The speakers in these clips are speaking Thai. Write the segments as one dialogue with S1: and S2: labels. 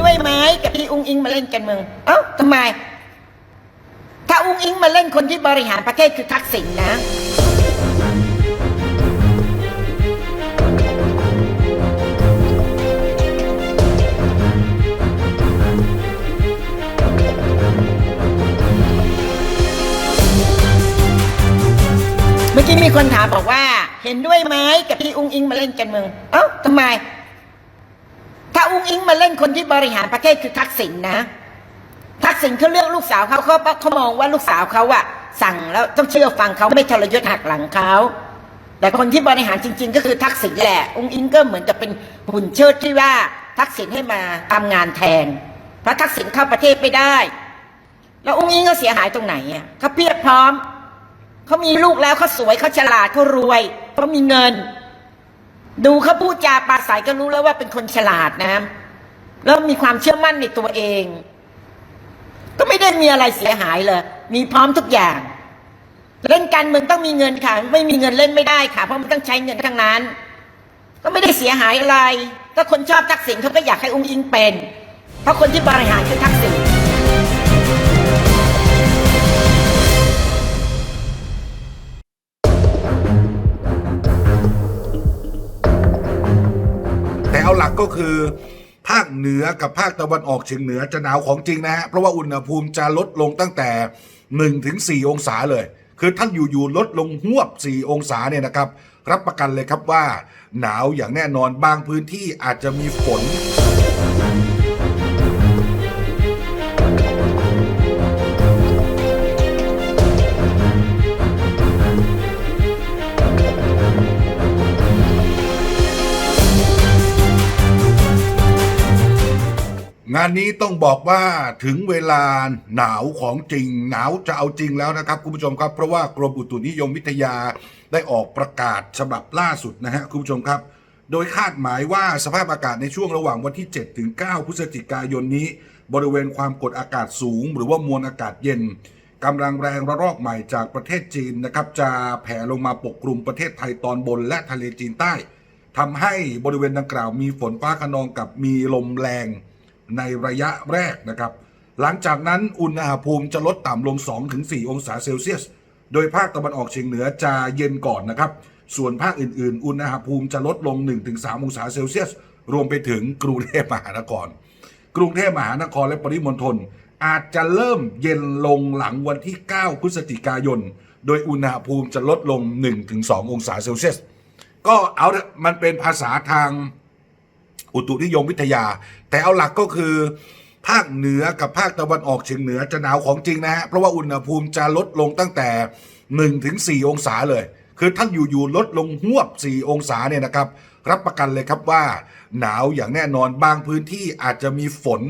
S1: ด้วยไหมกับที่อุ้งอิงมาเล่นกันเมือง เอ้าทำไม ถ้าอุ้งอิงมาเล่นคนที่บริหารประเทศคือทักษิณนะเมื่อกี้มีคนถามบอกว่า เห็นด้วยไหมกับที่อุ้งอิงมาเล่นกันเมือง เอ้าทำไม ถ้าอุ้งอิงมาเล่นคนที่บริหารประเทศคือทักษิณนะ ทักษิณเขาเลือกลูกสาวเขาเขาเขามองว่าลูกสาวเขาอะสั่งแล้วต้องเชื่อฟังเขาไม่ทรยศหักหลังเขาแต่คนที่บริหารจริง ๆ ก็คือทักษิณแหละอุ้งอิงก็เหมือนกับเป็นหุ่นเชิดที่ว่าทักษิณให้มาทำงานแทน เพราะทักษิณเข้าประเทศไม่ได้ แล้วอุ้งอิงก็เสียหายตรงไหนอะเขาเพียบพร้อม เขามีลูกแล้วเขาสวยเขาฉลาดเขารวยเขามีเงิน ดูเขาพูดจาปราศัยก็รู้แล้วว่าเป็นคนฉลาดนะ แล้วมีความเชื่อมั่นในตัวเอง ก็ไม่ได้มีอะไรเสียหายเลย มีพร้อมทุกอย่าง เล่นการเมืองต้องมีเงินค่ะ ไม่มีเงินเล่นไม่ได้ค่ะ เพราะมันต้องใช้เงินทั้งนั้น ก็ไม่ได้เสียหายอะไรถ้าคนชอบทักษิณเขาก็อยากให้อุ้งอิงเป็น เพราะคนที่บริหารคือทักษิณ
S2: แต่เอาหลักก็คือ ภาคเหนือกับภาคตะวันออกเฉียงเหนือจะหนาวของจริงนะฮะเพราะว่าอุณหภูมิจะลดลงตั้งแต่1ถึง4องศาเลย คือท่านอยู่ๆลดลงหวบ 4 องศาเนี่ยนะครับ รับประกันเลยครับว่า หนาวอย่างแน่นอนบางพื้นที่อาจจะมีฝน งานนี้ต้องบอกว่าถึงเวลาหนาวของจริง หนาวจะเอาจริงแล้วนะครับคุณผู้ชมครับ เพราะว่ากรมอุตุนิยมวิทยาได้ออกประกาศฉบับล่าสุดนะฮะคุณผู้ชมครับ โดยคาดหมายว่าสภาพอากาศในช่วงระหว่างวันที่ 7 ถึง 9 พฤศจิกายนนี้ บริเวณความกดอากาศสูง หรือว่ามวลอากาศเย็นกำลังแรงระลอกใหม่จากประเทศจีนนะครับจะแผ่ลงมาปกคลุมประเทศไทยตอนบนและทะเลจีนใต้ทำให้บริเวณดังกล่าวมีฝนฟ้าขนองกับมีลมแรง ในระยะแรกนะครับ หลังจากนั้นอุณหภูมิจะลดต่ำลง 2-4 องศาเซลเซียส โดยภาคตะวันออกเฉียงเหนือจะเย็นก่อนนะครับ ส่วนภาคอื่นๆ อุณหภูมิจะลดลง 1-3 องศาเซลเซียส รวมไปถึงกรุงเทพมหานคร กรุงเทพมหานครและปริมณฑลอาจจะเริ่มเย็นลงหลังวันที่ 9 พฤศจิกายน โดยอุณหภูมิจะลดลง 1-2 องศาเซลเซียส ก็เอาเถอะมันเป็นภาษาทางอุตุนิยมวิทยา แต่เอาหลักก็คือ ภาคเหนือกับภาคตะวันออกเฉียงเหนือจะหนาวของจริงนะฮะเพราะว่าอุณหภูมิจะลดลงตั้งแต่1ถึง4องศาเลย คือท่านอยู่ๆลดลงหวบ 4 องศาเนี่ยนะครับ รับประกันเลยครับว่า หนาวอย่างแน่นอนบางพื้นที่อาจจะมีฝน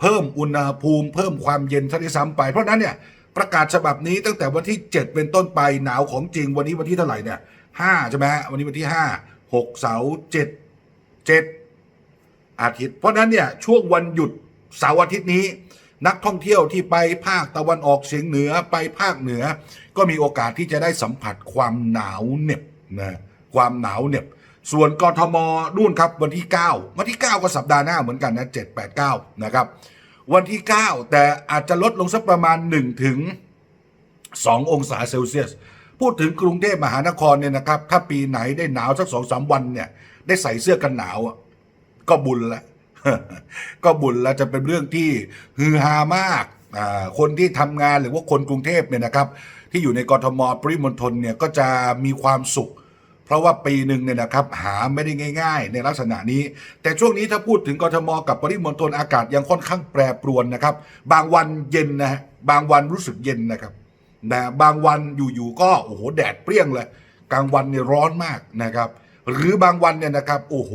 S2: เพิ่มอุณหภูมิ เพิ่มความเย็นซะด้วยซ้ำไป เพราะนั้นเนี่ยประกาศฉบับนี้ตั้งแต่วันที่ 7 เป็นต้นไปหนาวของจริงวันนี้วันที่เท่าไหร่เนี่ยห้าใช่ไหมวันนี้วันที่ห้าหกเสาร์เจ็ดเจ็ด อาทิตย์ เพราะนั้นเนี่ยช่วงวันหยุดเสาร์อาทิตย์นี้ นักท่องเที่ยวที่ไปภาคตะวันออกเฉียงเหนือไปภาคเหนือ ก็มีโอกาสที่จะได้สัมผัสความหนาวเหน็บนะความหนาวเหน็บ ส่วนกรทมนู่นครับวันที่ 9 วันที่ 9 ก็สัปดาห์หน้าเหมือนกันนะ7 8 9 นะครับ วันที่ 9 แต่อาจจะลดลงสักประมาณ1ถึง2องศาเซลเซียสพูดถึงกรุงเทพมหานครเนี่ยนะครับ ถ้าปีไหนได้หนาวสักสองสามวันเนี่ย ได้ใส่เสื้อกันหนาว ก็บุญละก็บุญล้วจะเป็นเรื่องที่ฮือฮามากอ่าคนที่ทำงานหรือว่าคนกรุงเทพเนี่ยนะครับ ที่อยู่ในกรทมปริมณฑลเนี่ยก็จะมีความสุข เพราะว่าปีหนึ่งเนี่ยนะครับ หาไม่ได้ง่าย ๆ ในลักษณะนี้ แต่ช่วงนี้ถ้าพูดถึงกรทมกับปริมณฑลอากาศยังค่อนข้างแปรปรวนนะครับ บางวันเย็นนะฮะบางวันรู้สึกเย็นนะครับนะบางวันอยู่ๆก็โอ้โหแดดเปรี้ยงเลย กลางวันเนี่ยร้อนมากนะครับ หรือบางวันเนี่ยนะครับโอ้โห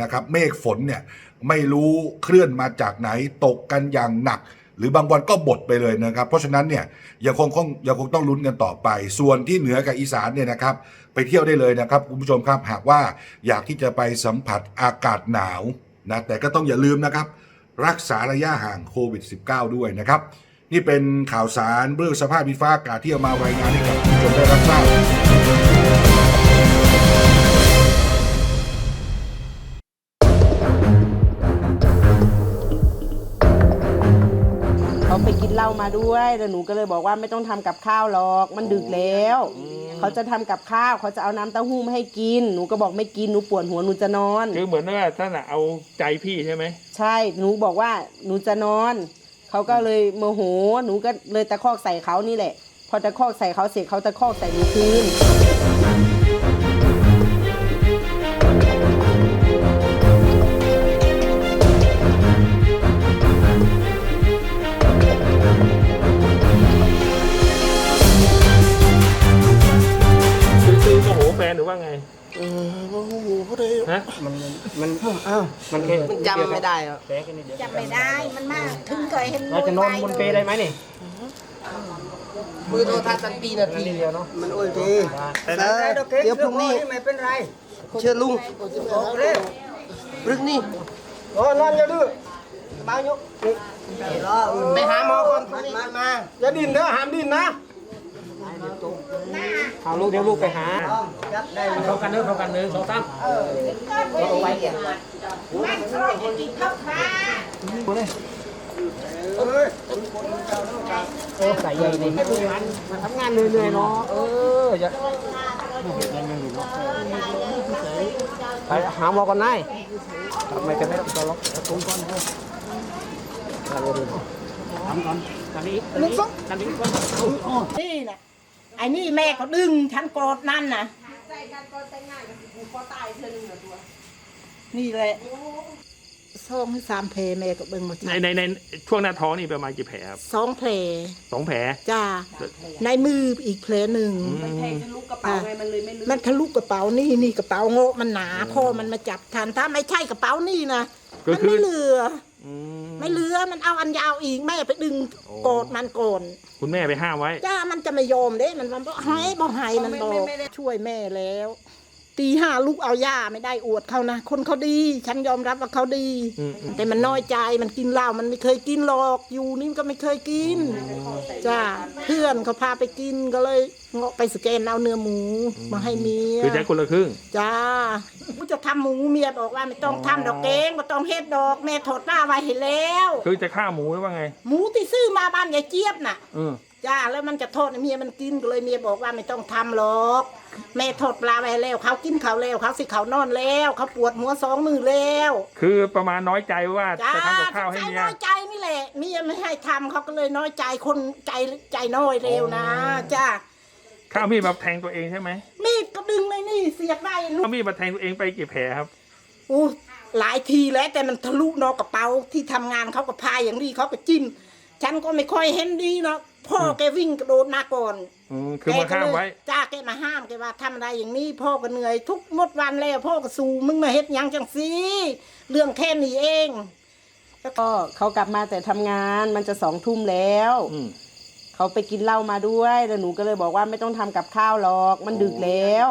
S2: นะครับเมฆฝนเนี่ยไม่รู้เคลื่อนมาจากไหนตกกันอย่างหนัก หรือบางวันก็บดไปเลยนะครับ เพราะฉะนั้นเนี่ยยังคงคงยังคงต้องลุ้นกันต่อไป ส่วนที่เหนือกับอีสานเนี่ยนะครับไปเที่ยวได้เลยนะครับคุณผู้ชมครับหากว่าอยากที่จะไปสัมผัสอากาศหนาวนะแต่ก็ต้องอย่าลืมนะครับ รักษาระยะห่างโควิด -19 ด้วยนะครับ นี่เป็นข่าวสารเรื่องสภาพดินฟ้าอากาศที่เอามารายงานให้กับคุณผู้ชมได้รับทราบ
S3: มาด้วยแล้วหนูก็เลยบอกว่าไม่ต้องทำกับข้าวหรอก มันดึกแล้ว เขาจะทำกับข้าวเขาจะเอาน้ำเต้าหู้มาให้กิน หนูก็บอกไม่กินหนูปวดหัวหนูจะนอน
S4: คือเหมือนว่าท่านอะเอาใจพี่ใช่ไหม
S3: ใช่หนูบอกว่าหนูจะนอนเขาก็เลยโมโหหนูก็เลยตะคอกใส่เขานี่แหละ พอตะคอกใส่เขาเสร็จเขาตะคอกใส่หนูคืน
S4: ว่าไง
S5: เออโอ้โหพอดี
S4: ฮะ
S5: มันมันอ้าวมันแค่
S3: มันจำไม่ได้หรอก
S5: แค่แค่นี้เดียว
S6: จำไม่ได้มันมากถึงเคยเห็น
S5: เราจะนอนบนเปรย์ได้ไหมนี่
S3: มือโทรทัศน์สันปีนาที
S5: นิดเดียวเนาะ
S3: มันโอ้ยดี
S5: แต่นั้น
S3: เดี๋ยวพรุ่งนี้
S5: ไม่เป็นไร
S3: เชื่อลุง
S5: เร็ว
S3: รึกนี่
S5: โอ้นอนอย่าดื้อบ้าวยกนี่
S3: ไปหาหมอก่อนมามา
S5: อย่าดิ้นเด้อห้ามดิ้นนะ เอาลูกเดี๋ยวลูกไปหาเข้ากันเด้อเข้ากันเด้อสองสาม
S6: มันชอบจะกินข้าวขา
S5: เออใส่ใหญ่นี่ให้ผู้งานมาทำงานเหนื่อยๆเนาะ เอออย่าไปหาหมอก่อนนายทำไมกันไม่ต้องล็อกประตูก่อนเถอะทำก่อนทำนี้ทำนี้ทำนี้ก่อน
S6: นี่นะ ไอ้นี่แม่เขาดึงฉันโกรธนั่นนะนี่แหละสองให้สามเพลแม่ก็เบิ่งหมด
S4: ในในในช่วงหน้าท้องนี่ประมาณกี่แผลครับ
S6: สองเพล
S4: สองแผล
S6: จ้าในมืออีกเพลหนึ่ง
S3: มันแทงทะลุกระเป๋าไงมันเลยไม่ลึก
S6: มันทะลุกระเป๋านี่นี่กระเป๋าโง่มันหนาพ่อมันมาจับทันถ้าไม่ใช่กระเป๋านี่นะ
S4: ก็
S6: มัน
S4: คือ
S6: ไม่เหลือ
S4: อืม
S6: ไม่เหลือมันเอาอันยาวอีกแม่ไปดึง
S4: โอ้
S6: โกรธมันโกน
S4: คุณแม่ไปห้ามไว้
S6: จ้ามันจะไม่ยอมเด้ มันมันบอกให้บอกให้มันบอกช่วยแม่แล้ว ตีห้าลูกเอาย่าไม่ได้อวดเขานะ คนเขาดี ฉันยอมรับว่าเขาดี
S4: อืมอืม
S6: แต่มันน้อยใจมันกินเหล้ามันไม่เคยกินหรอกอยู่นี่มันก็ไม่เคยกินจ้าเพื่อนเขาพาไปกินก็เลยเงาะไปสแกนเอาเนื้อหมูมาให้เมีย
S4: คือใช้คนละครึ่ง
S6: จ้ากูจะทำหมูเมียบอกว่าไม่ต้องทำดอกเกงไม่ต้องเฮ็ดดอกแม่ถอดหน้าไว้ให้แล้ว
S4: คือจะฆ่าหมูหรือว่าไง
S6: หมูที่ซื้อมาบ้านยายเจี๊ยบน่ะ
S4: อืม
S6: จ้าแล้วมันจะโทษให้เมียมันกินก็เลยเมียบอกว่าไม่ต้องทำหรอกแม่ทอดปลาไว้แล้ว เขากินเขาวแล้วเขาสิเขานอนแล้ว เขาปวดหัวสองมือแล้ว
S4: คือประมาณน้อยใจว่า
S6: จ้า
S4: จะทำกับข้าวให้
S6: ใจ
S4: เมีย
S6: น้อยใจนี่แหละเมียไม่ให้ทำเขาก็เลยน้อยใจคนใจใจน้อยเร็วนะจ้า
S4: ข้าวมีดมาแทงตัวเองใช่ไหม
S6: มีดก็ดึงเลยนี่เสียบได้ลูก
S4: ข้าวมีดมาแทงตัวเองไปกี่แผลครับ
S6: อู้หลายทีแล้วแต่มันทะลุนอกกระเป๋าที่ทำงานเขาก็พายอย่างนี้เขาก็จิ้ม ฉันก็ไม่ค่อยเห็นดีเนาะพ่อแกวิ่งกระโดดมาก่อน
S4: อืมคือมา
S6: แกก็
S4: ห้าม
S6: เลย
S4: ไว้
S6: จ้าแกมาห้ามแกว่าทำอะไรอย่างนี้ พ่อก็เหนื่อยทุกหมดวันแล้วพ่อก็สู้มึงมาเฮ็ดหยังจังสิเรื่องแค่นี้เอง
S3: ก็เขากลับมาแต่ทำงานมันจะสองทุ่มแล้ว
S4: อืม
S3: เขาไปกินเหล้ามาด้วย แล้วหนูก็เลยบอกว่าไม่ต้องทำกับข้าวหรอก มันดึกแล้ว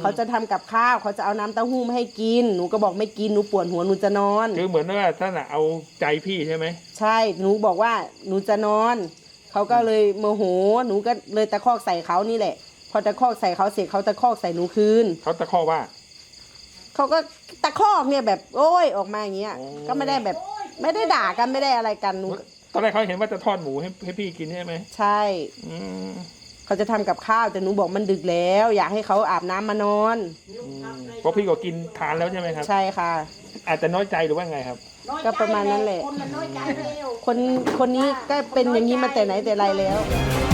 S3: เขาจะทำกับข้าวเขาจะเอาน้ำเต้าหู้มาให้กิน หนูก็บอกไม่กินหนูปวดหัวหนูจะนอน
S4: คือเหมือนว่าท่านอะเอาใจพี่ใช่ไหม
S3: ใช่ หนูบอกว่าหนูจะนอน เขาก็เลยโมโห หนูก็เลยตะคอกใส่เขานี่แหละ พอตะคอกใส่เขาเสร็จเขาตะคอกใส่หนูคืน
S4: เขาตะข้อว่า
S3: เขาก็ตะคอกเนี่ยแบบโอ้ยออกมาอย่างเงี้ย
S4: โอ้
S3: ก็ไม่ได้แบบไม่ได้ด่ากันไม่ได้อะไรกันหนู
S4: ตอนแรกเขาเห็นว่าจะทอดหมูให้ให้พี่กินใช่ไหม
S3: ใช่
S4: อืม
S3: เขาจะทำกับข้าวแต่หนูบอกมันดึกแล้ว อยากให้เขาอาบน้ำมานอน
S4: อืมเพราะพี่ก็กินทานแล้วใช่ไหมครับ
S3: ใช่ค่ะ
S4: อาจจะน้อยใจหรือว่าไงครับ
S3: ก็ประมาณนั้นแหละ
S6: คนมันน้อยใจเร็ว
S3: คนคนนี้ก็เป็นอย่างนี้มาแต่ไหนแต่ไรแล้ว
S7: ไ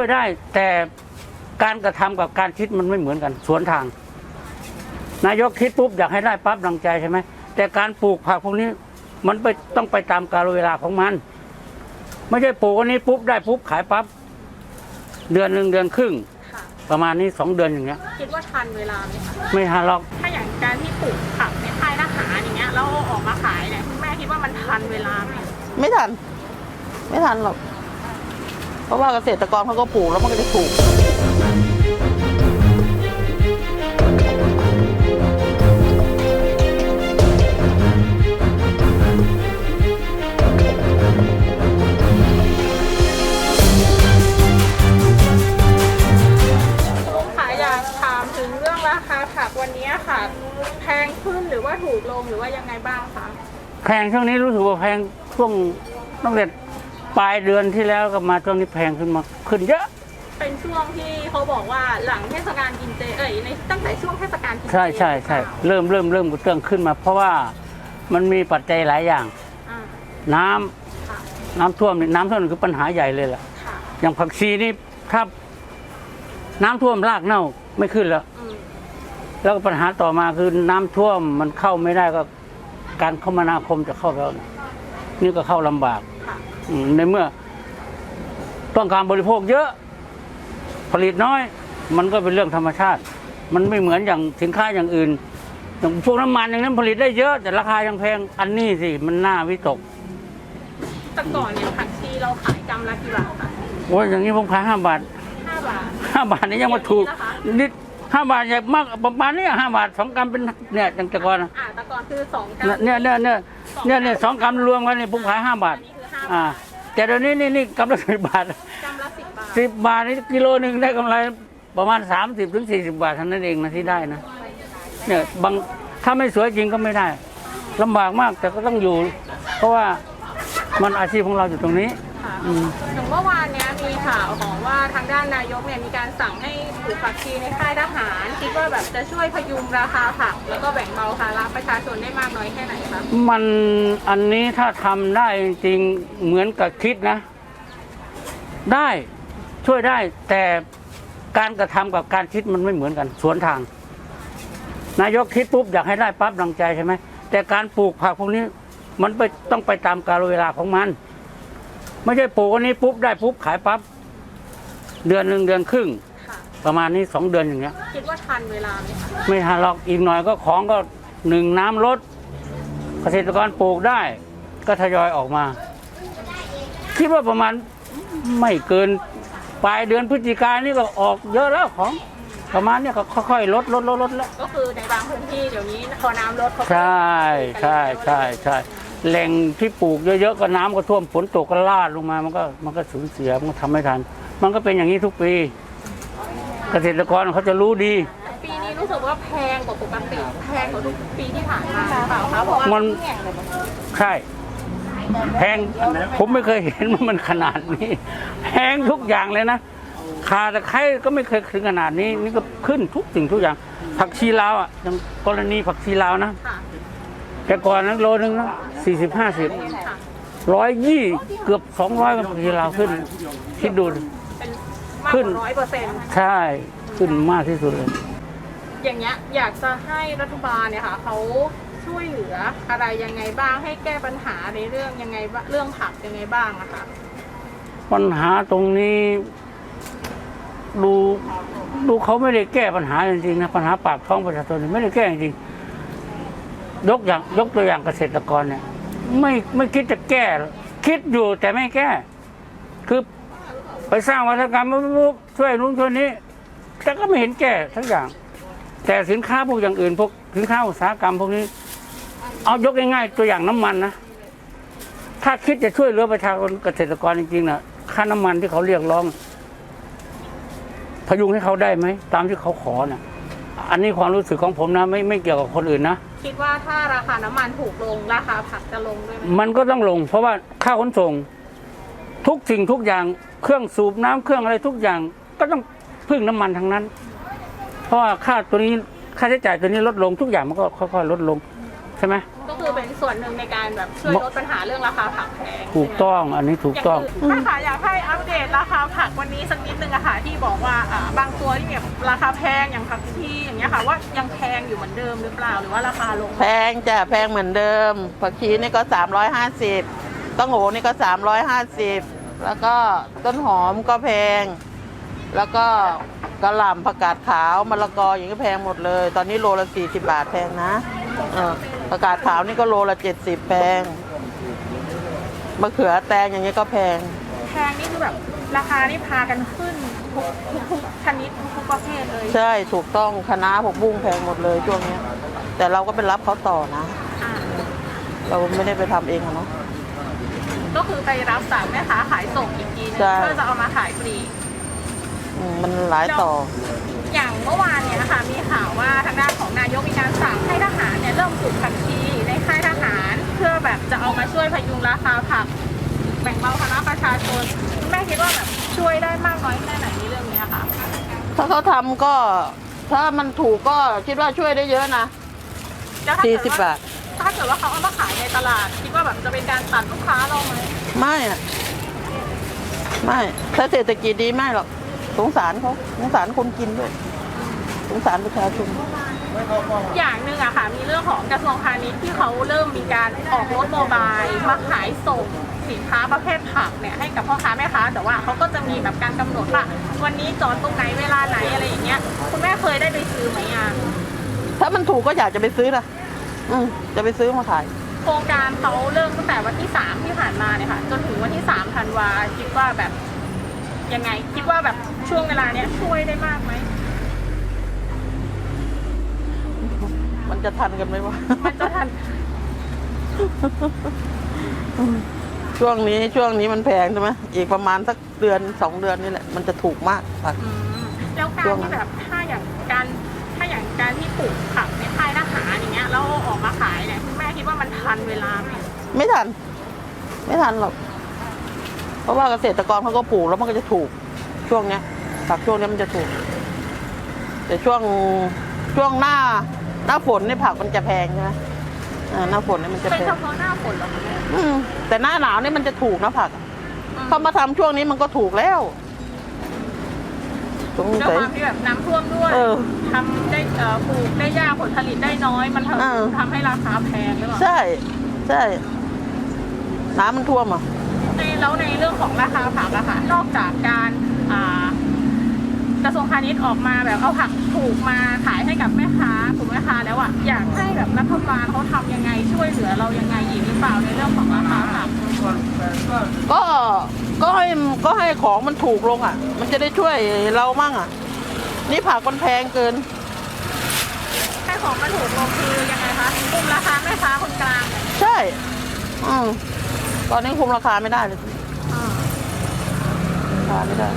S7: วยได้ แต่การกระทำกับการคิดมันไม่เหมือนกัน สวนทาง นายกคิดปุ๊บอยากให้ได้ปั๊บดังใจใช่ไหมแต่การปลูกผักพวกนี้ มันไปต้องไปตามกาลเวลาของมัน ไม่ใช่ปลูกวันนี้ปุ๊บได้ปุ๊บขายปั๊บเดือนหนึ่งเดือนครึ่งประมาณนี้สองเดือนอย่างเงี้ย
S8: คิดว่าทันเวลาไหมคะ
S7: ไม่ทันหรอก
S8: ถ้าอย่างการที่ปลูกผักในค่ายทหารอย่างเงี้ยแล้วเอาออกมาขายเนี่ยคุณแม่คิดว่ามันทันเวลาไหม
S9: ไม่ทัน ไม่ทันหรอก เพราะว่าเกษตรกรเขาก็ปลูกแล้วมันก็จะถูก
S8: วันนี้ค่ะแพงขึ้นหรือว่าถูกลงหรือว่ายังไงบ้างคะ
S7: แพงช่วงนี้รู้สึกว่าแพงช่วงตั้งแต่ ปลายเดือนที่แล้วก็มาช่วงนี้แพงขึ้นมาขึ้นเยอะ
S8: เป็นช่วงที่เขาบอกว่าหลังเทศกาลกินเจเอ้ยในตั้งแต่ช่วงเทศกาลกินเจ
S7: ใช่ใช่ใช่
S8: หรือเปล่า
S7: เริ่มเริ่มเริ่มกระเตื้องขึ้นมา เพราะว่ามันมีปัจจัยหลายอย่าง
S8: อ่า
S7: น้ำ
S8: ค่ะ
S7: น้ำท่วมนี่น้ำท่วมนี่คือปัญหาใหญ่เลยแหละ
S8: ค่ะ
S7: อย่างผักชีนี่ถ้าน้ำท่วมรากเน่าไม่ขึ้นแล้ว
S8: อืม
S7: แล้วก็ปัญหาต่อมาคือน้ำท่วมมันเข้าไม่ได้ก็ การคมนาคมจะเข้าแล้วนี่ก็เข้าลำบาก
S8: ค่ะ
S7: อืม ในเมื่อ ต้องการบริโภคเยอะ ผลิตน้อย มันก็เป็นเรื่องธรรมชาติ มันไม่เหมือนอย่างสินค้าอย่างอื่นอย่างพวกน้ำมันอย่างนั้นผลิตได้เยอะ แต่ราคายังแพงอันนี้สิมันน่าวิตก
S8: แต่ก่อนเนี่ยผักชีเราขายกำละกี่บาทคะ
S7: โอ้ยอย่างนี้ผมขายห้าบาท
S8: ห้าบาท
S7: ห้าบาทนี่ยังมาถูก
S8: อย่างนี้นะคะ
S7: นิดห้าบาทอย่างมากประมาณเนี้ห้าบาทสองกรัมเป็นเนี่ยจังแต่ก่อนนะ
S8: อ่าแต่ก่อนคือสองกรัม
S7: เนี่ยเนี่ยเนี่ยเนี่ยเนี่ยสองกรัมรวมกันนี่ผมขายห้าบาท
S8: อันนี้คือห้า
S7: อ่า
S8: บาท
S7: แต่เดี๋ยวนี้นี่นี่กำลังสิบบาท
S8: กำละสิบบาท
S7: สิบบาทนี่กิโลหนึ่งได้กำไรประมาณสามสิบถึงสี่สิบบาทเท่านั้นเองนะที่ได้นะเนี่ยบางถ้าไม่สวยจริงก็ไม่ได้ลำบากมากแต่ก็ต้องอยู่ เพราะว่ามันอาชีพของเราอยู่ตรงนี้
S8: ค่ะ
S7: อืม
S8: อย่างเมื่อวานเนี้ยมีข่าวของว่าทางด้านนายกเนี่ยมีการสั่งให้ปลูกผักชีในค่ายทหาร คิดว่าแบบจะช่วยพยุงราคาผัก แล้วก็แบ่งเบาภาระประชาชนได้มากน้อยแค่ไหนคะ
S7: มันอันนี้ถ้าทำได้จริงๆเหมือนกับคิดนะ ได้ช่วยได้แต่การกระทำกับการคิดมันไม่เหมือนกัน สวนทาง นายกคิดปุ๊บอยากให้ได้ปั๊บดังใจใช่ไหมแต่การปลูกผักพวกนี้มันไปต้องไปตามกาลเวลาของมัน ไม่ใช่ปลูกวันนี้ปุ๊บได้ปุ๊บขายปั๊บเดือนหนึ่งเดือนครึ่ง
S8: ค่ะ
S7: ประมาณนี้สองเดือนอย่างเงี้ย
S8: คิดว่าทันเวลาไหมคะ
S7: ไม่ทันหรอกอีกหน่อยก็ของก็หนึ่งน้ำลดเกษตรกรปลูกได้ ก็ทยอยออกมา คิดว่าประมาณไม่เกินปลายเดือนพฤศจิกายนนี่ก็ออกเยอะแล้วของประมาณเนี้ยก็ค่อยๆลดลดลดลดแล้ว
S8: ก็คือในบางพื้นที่เดี๋ยวนี้พอน้ำลดเขาก็
S7: ใช่ใช่ใช่ใช่ แหล่งที่ปลูกเยอะๆก็น้ำก็ท่วมฝนตกก็ลาดลงมา มันก็มันก็สูญเสียมันก็ทำไม่ทัน มันก็เป็นอย่างนี้ทุกปี เกษตรกรเขาจะรู้ดี
S8: ปีนี้รู้สึกว่าแพงกว่าปกติแพงกว่าทุกปีที่ผ่านมาหรือเปล่าคะเพราะว่า
S7: มันใช่ แพงผมไม่เคยเห็นว่ามันขนาดนี้ แพงทุกอย่างเลยนะขาตะไคร้ก็ไม่เคยถึงขนาดนี้ นี่ก็ขึ้นทุกสิ่งทุกอย่าง ผักชีลาวอะอย่างกรณีผักชีลาวนะ
S8: ค่ะ
S7: แต่ก่อนนั้นโลนึงนะสี่สิบห้าสิบ
S8: ค่ะ
S7: ร้อยยี่เกือบสองร้อยกับผักชีลาวขึ้น คิดดูดิ
S8: เป็นมาก
S7: ขึ้
S8: ก
S7: น
S8: ว่าร้อยเปอร์เซ็นต์
S7: ใช่ขึ้นมากที่สุดเลย
S8: อย่างเงี้ยอยากจะให้รัฐบาลเนี่ยค่ะเขาช่วยเหลืออะไรยังไงบ้างให้แก้ปัญหาในเรื่องยังไงบ้างเรื่องผักยังไงบ้างอะค่ะ
S7: ปัญหาตรงนี้ดูดูเขาไม่ได้แก้ปัญหาจริงๆนะปัญหาปากท้องประชาชนนี่ไม่ได้แก้จริงๆ ยกอย่างยกตัวอย่างเกษตรกรเนี่ยไม่ไม่คิดจะแก้ คิดอยู่แต่ไม่แก้ คือไปสร้างวัฒกรรมปุ๊บช่วยนู้นช่วยนี้ แต่ก็ไม่เห็นแก้ทั้งอย่าง แต่สินค้าพวกอย่างอื่นพวกสินค้าอุตสาหกรรมพวกนี้ เอายกง่ายๆตัวอย่างน้ำมันนะถ้าคิดจะช่วยเหลือประชาชนเกษตรกรจริงๆนะค่าน้ำมันที่เขาเรียกร้อง พยุงให้เขาได้ไหมตามที่เขาขอนะ่ะอันนี้ความรู้สึกของผมนะ ไม่ไม่เกี่ยวกับคนอื่นนะ
S8: คิดว่าถ้าราคาน้ำมันถูกลงราคาผักจะลงด้วยไหม
S7: มันก็ต้องลง เพราะว่าค่าขนส่ง ทุกสิ่งทุกอย่างเครื่องสูบน้ำเครื่องอะไรทุกอย่างก็ต้องพึ่งน้ำมันทั้งนั้น เพราะว่าค่าตัวนี้ค่าใช้จ่ายตัวนี้ลดลงทุกอย่างมันก็ค่อยๆลดลงใช่ไหม
S8: ก็คือเป็นส่วนหนึ่งในการแบบช่วยลดปัญหาเรื่องราคาผักแพง
S7: ถูกต้องอันนี้ถูกต้อง
S8: ถ้าค่ะอยากให้อัปเด ตราคาผักวันนี้สักนิดนึงอะค่ะที่บอกว่าอ่าบางตัวที่แบบราคาแพงอย่างผักชีอย่างเงี้ยค่ะว่ายังแพงอยู่เหมือนเดิมหรือเปล่าหรือว่าราคาลง
S9: แพงจ้ะแพงเหมือนเดิม ผักชีนี่ก็สามร้อยห้าสิบต้องโหนี่ก็สามร้อยห้าสิบแล้วก็ต้นหอมก็แพง แล้วก็กระหล่ำผักกาดขาวมะละกออย่างนี้แพงหมดเลย ตอนนี้โลละสี่สิบบาทแพงนะเออผักกาดขาวนี่ก็โลละเจ็ดสิบแพงมะเขือแตงอย่างนี้ก็แพง
S8: แพงนี่คือแบบ ราคานี่พากันขึ้นทุกทุกทุกชนิดทุกประเภทเลย
S9: ใช่ถูกต้องคะน้าผักบุ้งแพงหมดเลยช่วงเนี้ย แต่เราก็ไปรับเขาต่อนะ
S8: อ่า
S9: เราไม่ได้ไปทำเองอะเนาะ
S8: ก็คือไปรับจากแม่ค้าขายส่งอีกทีนึง
S9: ใช่
S8: เพื่อจะเอามาขายปลีก
S9: อืมมันหลายต่อ
S8: อย่างเมื่อวานเนี่ยนะคะมีข่าวว่าทางด้านของนายกมีการสั่งให้ทหารเนี่ยเริ่มปลูกผักชีในเอามาช่วยพยุงราคาผัก แบ่งเบาภาระประชาชนคุณแม่คิดว่าแบบช่วยได้มากน้อยแค่ไหนในเรื่องนี้อะคะ
S9: ถ้าเขาทำก็ถ้ามันถูกก็คิดว่าช่วยได้เยอะนะ
S8: แล้วถ้า
S9: สี่
S8: เกิด
S9: สิบ
S8: ว่า
S9: บาท
S8: ถ้าเกิดว่าเขาเอามาขายในตลาด คิดว่าแบบจะเป็นการตัดลูกค้าเราไหม
S9: ไม่อะไม่ ถ้าเศรษฐกิจดีไม่หรอก สงสารเขาสงสารคนกินด้วย สงสารประชาชน
S8: อย่างหนึ่งอะค่ะ มีเรื่องของกระทรวงพาณิชย์ที่เขาเริ่มมีการออกรถโมบายมาขายส่งสินค้าประเภทผักเนี่ยให้กับพ่อค้าแม่ค้า แต่ว่าเขาก็จะมีแบบการกำหนดว่าวันนี้จอดตรงไหนเวลาไหนอะไรอย่างเงี้ยคุณแม่เคยได้ไปซื้อไหมอะ
S9: ถ้ามันถูกก็อยากจะไปซื้อนะอืมจะไปซื้อมาขาย
S8: โครงการเขาเริ่มตั้งแต่วันที่สามที่ผ่านมาเนี่ยค่ะจนถึงวันที่สามธันวาคิดว่าแบบยังไง คิดว่าแบบช่วงเวลาเนี้ยช่วยได้มากไหม
S9: มันจะทันกันไหมวะ
S8: มันจะทัน
S9: ช่วงนี้ช่วงนี้มันแพงใช่ไหมอีกประมาณสักเดือนสองเดือนนี่แหละ มันจะถูกมากผัก
S8: อืมแล้วการที่แบบถ้าอย่างการถ้าอย่างการที่ปลูกผักในค่ายทหารอย่างเงี้ยแล้วเอาออกมาขายเนี่ยคุณแม่คิดว่ามันทันเวลาไหม
S9: ไม่ทัน ไม่ทันหรอก เพราะว่าเกษตรกรเขาก็ปลูกแล้วมันก็จะถูก ช่วงเนี้ยผักช่วงเนี้ยมันจะถูก แต่ช่วงช่วงหน้าห น้าฝนนี่ผักมันจะแพงใช่ไหมอ่าหน้าฝนนี่มันจะ
S8: เป็น
S9: แพ
S8: เฉ
S9: ง
S8: พาะหน้าฝนเหรอคะแม่
S9: อืมแต่หน้าหนาวนี่มันจะถูกนะผักอะ
S8: อืม
S9: เขามาทำช่วงนี้มันก็ถูกแล้วสง
S8: ด้วย
S9: สัย
S8: ความที่แบบน้ำท่วมด้วย
S9: เออ
S8: ทำได้เอ่อปลูกได้ยากผลผลิตได้น้อย มันท
S9: เออำ
S8: ทำให้ราคาแพงหรือเปล่า
S9: ใช่ ใช่ น้ำมันท่วมอะ
S8: ในแล้วในเรื่องของราคาผักอะค่ะนอกจากการอ่า กระทรวงพาณิชย์ออกมาแบบเอาผักถูกมาขายให้กับแม่ค้ากลุ่มแม่ค้าแล้วอะอยากให้แบบรัฐบาลเขาทำยังไงช่วยเหลือเรายังไงอีกหรือเปล่าในเรื่องของราคาผัก
S9: ก็ก็ให้ก็ให้ของมันถูกลงอะ มันจะได้ช่วยเรามั่งอะ นี่ผักมันแพงเกิน
S8: ให้ของมันถูกลงคือยังไงคะกลุ่มราคาแม่ค้าคนกลางเนี่ย
S9: ใช่อืมตอนนี้คุมราคาไม่ได้เลย
S8: อ่า
S9: ราคาไม่ได้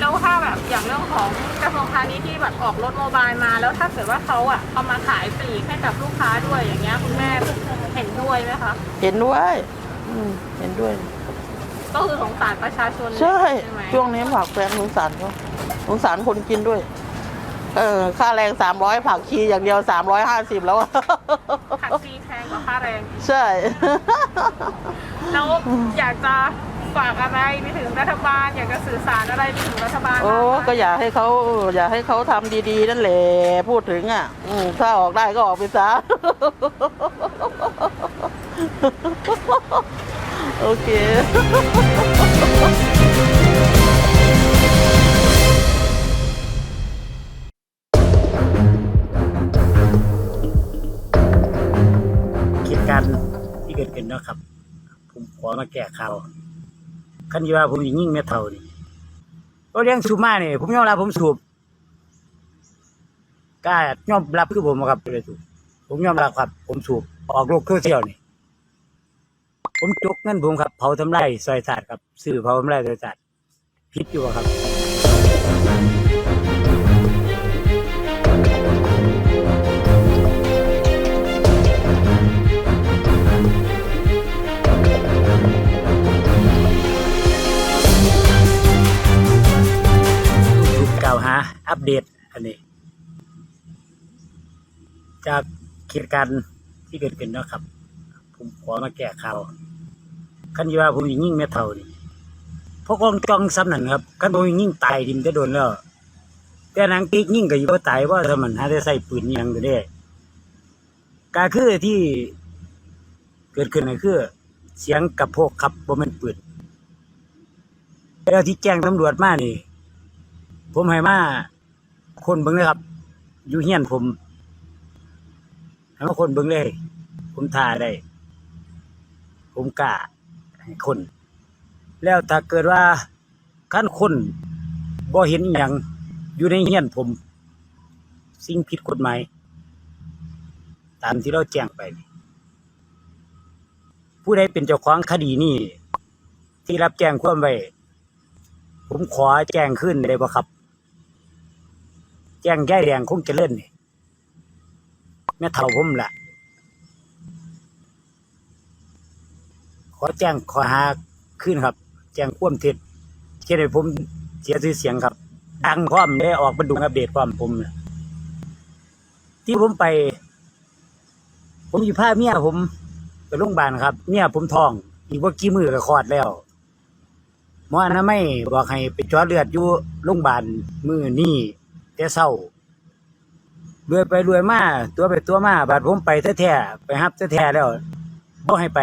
S8: แล้วถ้าแบบอย่างเรื่อง ของกระทรวงพาณิชย์ที่แบบออกรถโมบายมา แล้วถ้าเกิดว่าเขาอะเอามาขายปลีกให้กับลูกค้าด้วยอย่างเงี้ยคุณแม่เห็นด้วยไหมคะ
S9: เห็นด้วยอืมเห็นด้วย
S8: ก็คือสงสารประชาชนเลย
S9: ใช่
S8: ไหม
S9: ช่วงนี้ผักแพงสงสารเขาสงสารคนกินด้วย เออ ค่าแรงสามร้อยผักชีอย่างเดียวสามร้อยห้าสิบแล้วอะ
S8: ผักชีแพงกว่าค่าแรง
S9: ใช่
S8: แล้วอยากจะ ฝากอะไรไปถึงรัฐบาลอยากจะสื่อสารอะไรไปถึงรัฐบาล
S9: โอ้
S8: บ้างคะ
S9: ก็อยากให้เขาอยากให้เขาทำดีๆ นั่นแหละพูดถึงอะอืมถ้าออกได้ก็ออกไปซะ โอเค
S10: เหตุการณ์ที่เกิดขึ้นเนาะครับ ผมขอมาแก้ข่าว คันที่ว่าผมยิ่งเม่เท่านี่ก็เลี้ยงสูบมาเนี่ยผมยอมรับผมสูบกล้ายอมรับคือผมครับเลยสูบผมยอมรับครับ ผมสูบออกโลกโซเที่ยวนี่ผมจกเงินผมครับเผาทำไรซอยศาสตร์ครับซื้อเผาทำไรซอยศาสตร์คิดอยู่ครับ ล่าวหาอัปเดตอันนี้ จากเหตุการณ์ที่เกิดขึ้นนะครับ ผมขอมาแก้ข่าวคันที่ว่าผมสิยิ่งแม่เท่านี่พราะกองจองซ้ำนั่นครับคันผมยิ่งตายดิมจะโดนแล้วแต่นางกิ๊กยิ่งก็อยู่บ่ตายว่าถ้ามันหาได้ใส่ปืนยังก็ได้ก็คือที่เกิดขึ้นก็คือ เสียงกับพวกครับบ่ม่นปืนแล้วที่แจ้งตำรวจมานี่ ผมให้มาคนเบิ่งเลยครับ อยู่เฮียนผมให้มาคนเบิ่งเลย ผมท่าได้ ผมกล้าให้คน แล้วถ้าเกิดว่าคันคนบ่เห็นอย่างอยู่ในเฮียนผม สิ่งผิดกฎหมายตามที่เราแจ้งไป ผู้ใดเป็นเจ้าของคดีนี้ที่รับแจ้งความไว้ผมขอแจ้งขึ้นได้บ่ครับ แจ้งย่แดงคงเจะเล่นนี่แม่เฒ่าผมล่ะ ขอแจ้งขอหาขึ้นครับ แจ้งควมเท็จเช่นให้ผมเสียชื่อเสียงครับอังพร้อมได้ออกบรรดุงอัปเดตพร้อมผมน่ะที่ผมไป ผมอยู่พาเมียผมไปโรงพยาบาลครับ เมียผมท้อง อีกว่ากี่มือก็คลอดแล้วหมออนามัยบอกให้ไปจาะเลือดอยู่โรงพยาบาลมือนี่ แต่เศร้ารวยไปรวยมาตัวไปตัวมาบาดผมไปแท้ๆไปฮับแท้ๆแล้วบ่ให้ไป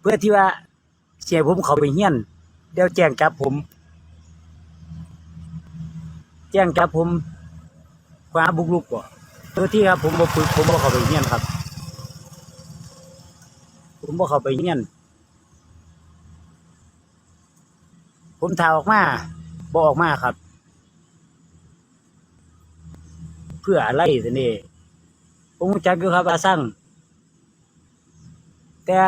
S10: เพื่อที่ว่าเสียผมเขาไปเฮี้ยนเดี๋ยวแจ้งจับผม แจ้งจับผมกว่าบุกลุกบ่ตัวที่ครับ ผมบ่ฝึกผมบ่เข้าไปเฮี้ยนครับ ผมบ่เข้าไปเฮี้ยน ผมถ่ายออกมาบออกมาครับ เพื่ออะไรสินี่ผมจักอยู่ครับอาสั่งแต่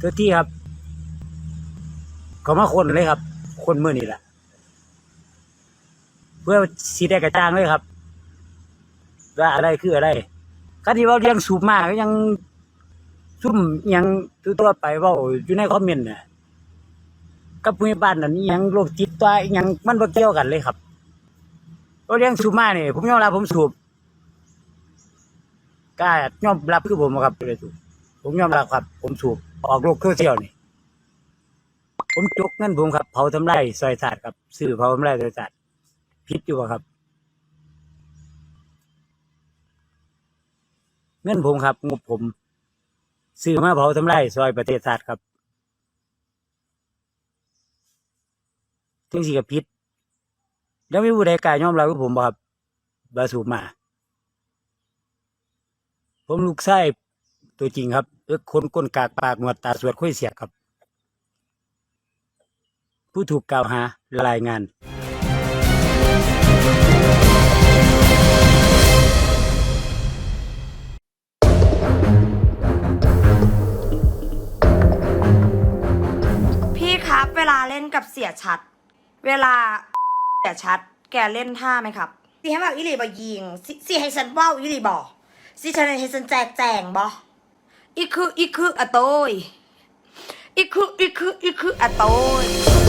S10: ตัวที่ครับ เขามาคนเลยครับ คนมือนี่แหละเพื่อสีได้กระจ่างเลยครับว่าอะไรคืออะไรคันที่ว่าเรียงสูบมาก็ยังซุ่มยังตัวไปเว่าอยู่ในคอมเมนต์น่ะกับผู้ใหญ่บ้านนั่นยังโรคจิตตัวยังมันบ่เกี่ยวกันเลยครับ ก็เลี้ยงสูบมาเนี่ยผมยอมรับผมสูบกล้ายอมรับคือผมครับเลยสูบผมยอมรับครับ ผมสูบออกโลกโซเชียลนี่ผมจกเงินผมครับเผาทำลายซอยศาสตร์ครับซื้อเผาทำลายซอยศาสตร์ผิดอยู่ครับ เงินผมครับงบผมซื้อมาเผาทำลายซอยประเทศศาสตร์ครับถึงสิกับพิษ แล้วมีผู้ใดกล้ายอมรับกับผมบ่ครับบาสูบมา ผมลูกไส้ตัวจริงครับเอกคนก้นกากปากหนวดตาสวดค่อยเสียกครับ ผู้ถูกกล่าวหารายงาน
S11: พี่ครับ เวลาเล่นกับเสียชัด เวลา เสียชัด แกเล่นท่าไหมครับสิให้บอกอิลีบอยิงสิสิให้ฉันเว่าอิลีบอสิฉันให้ฉันแจกแจงบออีคืออีคืออะโตยอีคืออีคืออีคืออะโตย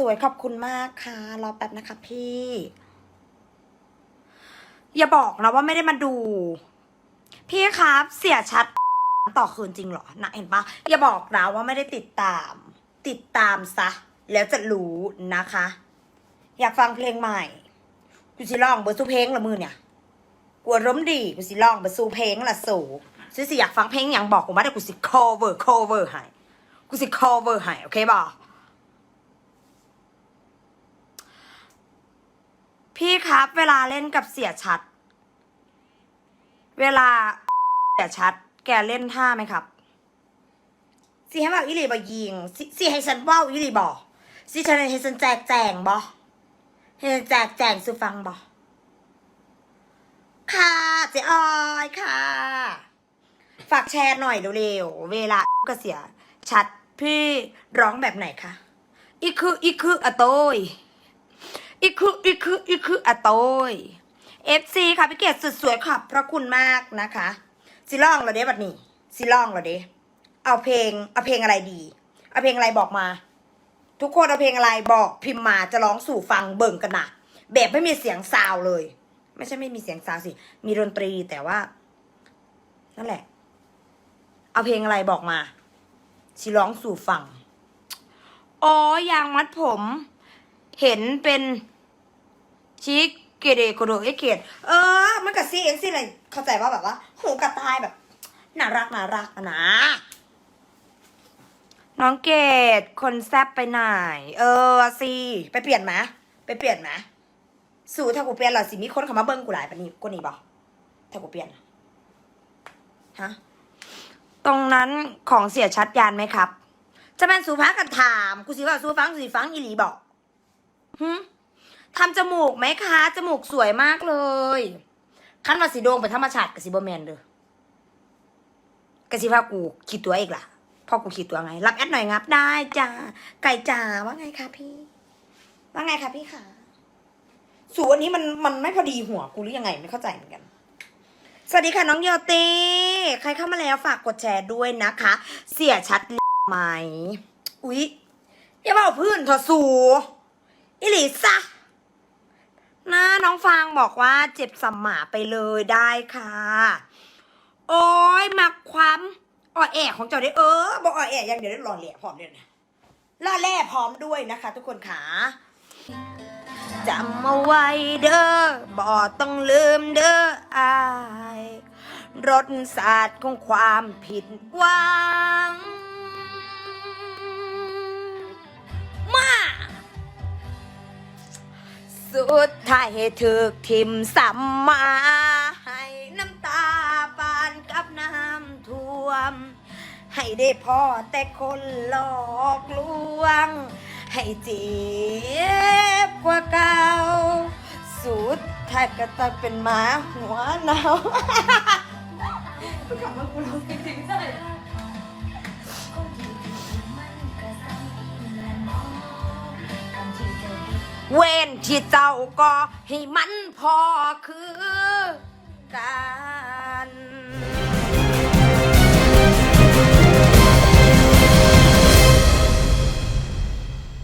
S11: สวยขอบคุณมากค่ะ รอแป๊บนะคะพี่ อย่าบอกนะว่าไม่ได้มาดู พี่ครับ เสียชัดต่อคืนจริงเหรอนะเห็นปะอย่าบอกนะว่าไม่ได้ติดตาม ติดตามซะ แล้วจะรู้นะคะ อยากฟังเพลงใหม่กูสิร้องเบอร์สูเพลงละมือเนี่ยกลัวร่มดีกูสิร้องเบอร์สูเพลงละสูซื้อสิอยากฟังเพลงอย่างบอกกูมาแต่กูสิ cover cover ให้กูสิ cover ให้โอเคบ่ พี่ครับ เวลาเล่นกับเสียชัด เวลาเสียชัด แกเล่นท่าไหมครับสิให้บอกอิลีบอยิงสิสิให้ฉันว่าอิลีบอสิฉันให้ฉันแจกแจงบอให้ฉันแจกแจงสุฟังบอค่ะเจ๊ออยค่ะ ฝากแชร์หน่อยเร็วๆเวลากระเสียชัดพี่ร้องแบบไหนคะอีคืออีคืออะโตย อีคืออีคืออีคืออะโตย FC ค่ะพี่เกดสุดสวยขอบพระคุณมากนะคะสิล่องเราเด้บัดนี้สิล่องเราเด้เอาเพลงเอาเพลงอะไรดี เอาเพลงอะไรบอกมา ทุกคนเอาเพลงอะไรบอกพิมพ์มาจะร้องสู่ฟังเบิ่งกันนะแบบไม่มีเสียงซาวเลย ไม่ใช่ไม่มีเสียงซาวสิ มีดนตรีแต่ว่า นั่นแหละ เอาเพลงอะไรบอกมาสิร้องสู่ฟังอ๋อยางมัดผม เห็นเป็น ชิคเกเดโกโดเอเกตเออ มันกับซีเอ็นซีอะไรเข้าใจว่าแบบว่า หูกระต่ายแบบน่ารักน่ารักอะนะ น้องเกดคนแซบไปไหน เออสิไปเปลี่ยนไหมไปเปลี่ยนไหมสู่ถ้ากูเปลี่ยนเหรอสิมีคนเขามาเบิ้งกูหลายปานนี้กูนี่บอกถ้ากูเปลี่ยนฮะตรงนั้นของเสียชัดยานไหมครับ จะเป็นสูฟ้ากันถาม กูสิว่าสูฟังสูฟังอีหลีบอกหึ ทำจมูกไหมคะ จมูกสวยมากเลยขั้นว่าสีโดงเป็นธรรมชาติกับสีบแมนเด้อกระซิบว่ากูขีดตัวอีกล่ะพ่อกูขีดตัวไง รับแอดหน่อยงับได้จ้าไก่จ๋าว่าไงคะพี่ ว่าไงคะพี่ขาสูอันนี้มันมันไม่พอดีหัวกูหรือยังไงไม่เข้าใจเหมือนกันสวัสดีค่ะน้องโยตีใครเข้ามาแล้วฝากกดแชร์ด้วยนะคะ เสียชัดไหมอุ๊ยอย่าบอกพื้นเถอะสูอิลิซะ นะน้องฟางบอกว่าเจ็บสัมหมาไปเลยได้ค่ะ โอ้ยมาความอ่อแอของเจ้าได้เออบอกอ่อแออย่างเดียวได้หล่อแหล่พร้อมด้วยนะหล่อแหล่พร้อมด้วยนะคะ ทุกคนค่ะจำเอาไว้เด้อบอต้องลืมเด้ออายรสชาติของความผิดหวัง สุดท้ายถึกทิมสัมมาให้น้ำตาปานกับน้ำท่วม ให้ได้พอแต่คนหลอกลวง ให้เจ็บกว่าเก่า สุดท้ายก็ต้องเป็นหมาหัวหนาว เว้นที่เจ้าก็ให้มันพอคือกัน